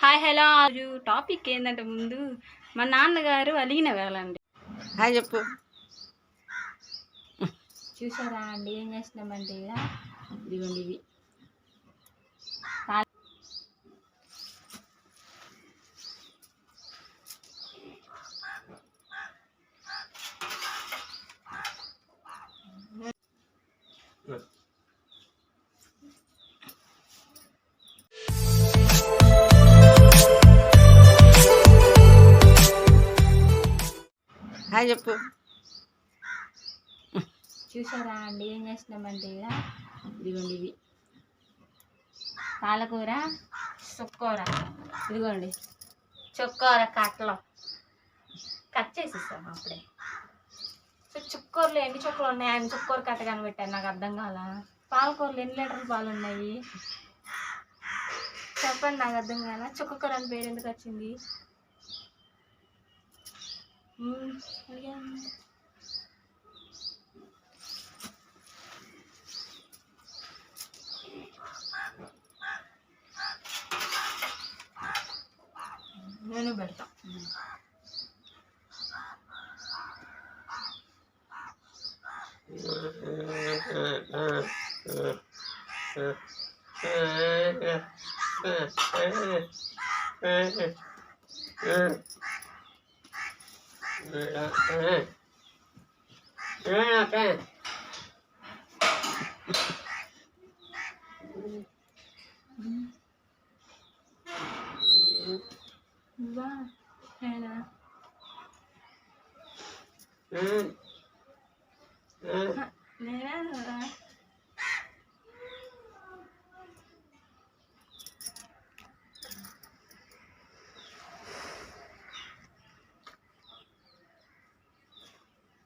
Hi hello రోజు topic ఏంటంటే ముందు మా నాన్నగారు అలిగిన వేళండి. హాయ్ చెప్పు. చూసారా అండి ఏం చేస్తున్నామంటే ఇదిగోండి ఇవి. హాయ్ చెప్పు. చూసారా అండి ఏం చేస్తున్నామంటే ఇక ఇదిగోండి ఇవి. పాలకూర చుక్కూర ఇదిగోండి. చుక్కూర కట్టలో. కట్ చేసిస్తాం అప్పుడే. సో చుక్కూరలో ఎన్ని చుక్కలు ఉన్నాయి ఆయన చుక్కూర కట్ట కనిపెట్టారు నాకు అర్థం కాల? పాలకూరలు ఎన్ని లీటర్లు పాలు ఉన్నాయి? చెప్పండి నాకు అర్థం కాల? చుక్కకూర అని పేరు ఎందుకు వచ్చింది? Hmm, kalian. Ano ba ito? Hmm. పెడతా వా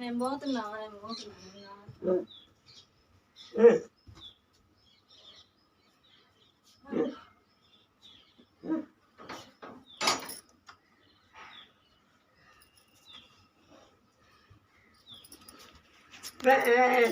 నేను పోతున్నా నేను పోతున్నా హలో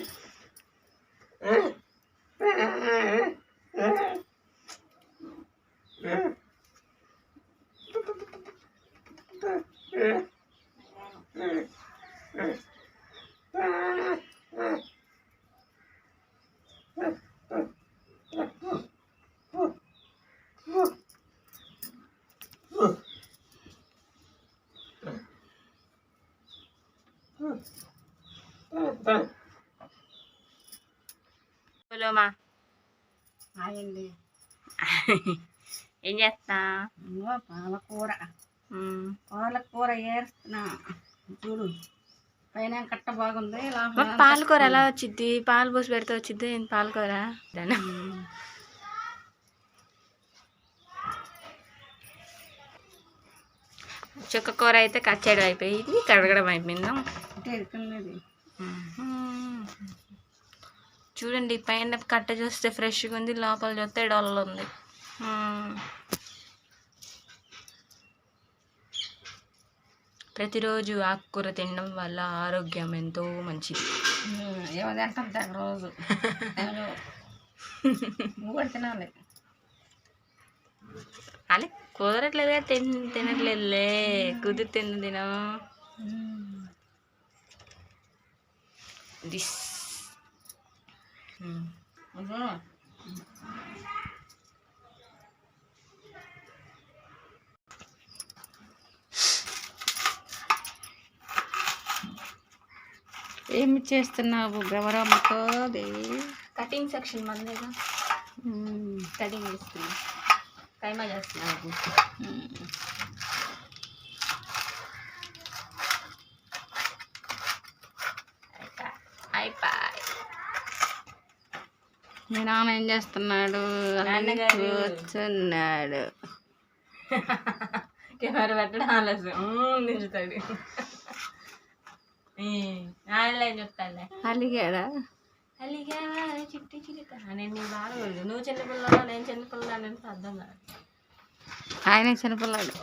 మా హాయ్ అండి ఏం చేస్తా? పాలకూర. పాలకూర ఏరుస్తున్నా. చూడు పైన కట్ట బాగుంది పాలకూర ఎలా వచ్చింది పాలు పోసి పెడితే వచ్చింది ఏంది పాలకూర? చుక్క కూర అయితే కచ్చేయడం అయిపోయింది కడగడం అయిపోయింది. చూడండి పైన కట్ట చూస్తే ఫ్రెష్గా ఉంది లోపల చూస్తే డొల్ల ఉంది. ప్రతిరోజు ఆకుకూర తినడం వల్ల ఆరోగ్యం ఎంతో మంచిది ఏమో తింటుంది రోజు. నువ్వు కూడా తినాలి అలే కుదరట్లేదుగా తిన్ తినట్లేదులే కుదిరి తిన్న తినం దిస్ hmm. ఏమి చేస్తున్నావు గవరమ్మతో దేవి కటింగ్ సెక్షన్ మందేగా hmm. కటింగ్ చేస్తున్నా. కైమా చేస్తున్నావు hmm. మీ నాన్న ఏం చేస్తున్నాడు. కూర్చున్నాడు. కెమెరా పెట్టడం ఆలస్యం. నిలుతాడు. ఆయన ఏం చెప్తాడులే అలిగాడా? అలిగా చిట్టి చిలిక. నేను నీ బాధపడదు నువ్వు చిన్నపిల్లలా నేను చిన్నపిల్లలా అని అర్థం కాదు. ఆయనే చిన్నపిల్లాడు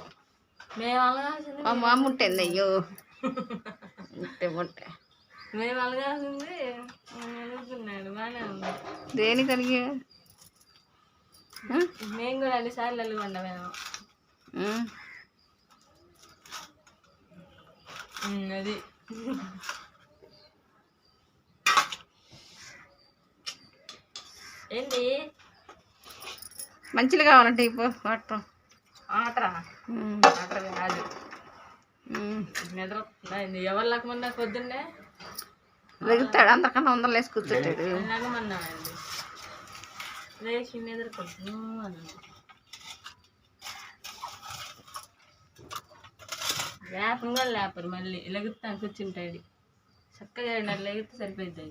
మేము అలగాల్సింది మా మామ ముట్టింది అయ్యో. ముట్టే ముట్టే మేము అలగాల్సింది అనుకున్నాడు బాగానే ఉంది దేనికి అలిగా మేము కూడా అన్నిసార్లు అల్లుకుండా మేము ఉమ్, అది. ఏంటి మంచిలు కావాలంటే ఇప్పు వాటర్ ఆటరా ఆటరా కాదు. నిద్ర? ఎవరు లేకమన్నా పొద్దున్నే? వెగుతాడు అందరికన్నా వందలు వేసి కూర్చుంటాడు. లేపంగా లేచి కూడా లేపరు మళ్ళీ లెగుతాను కూర్చుంటాడు చక్కగా లేగితే సరిపోయింది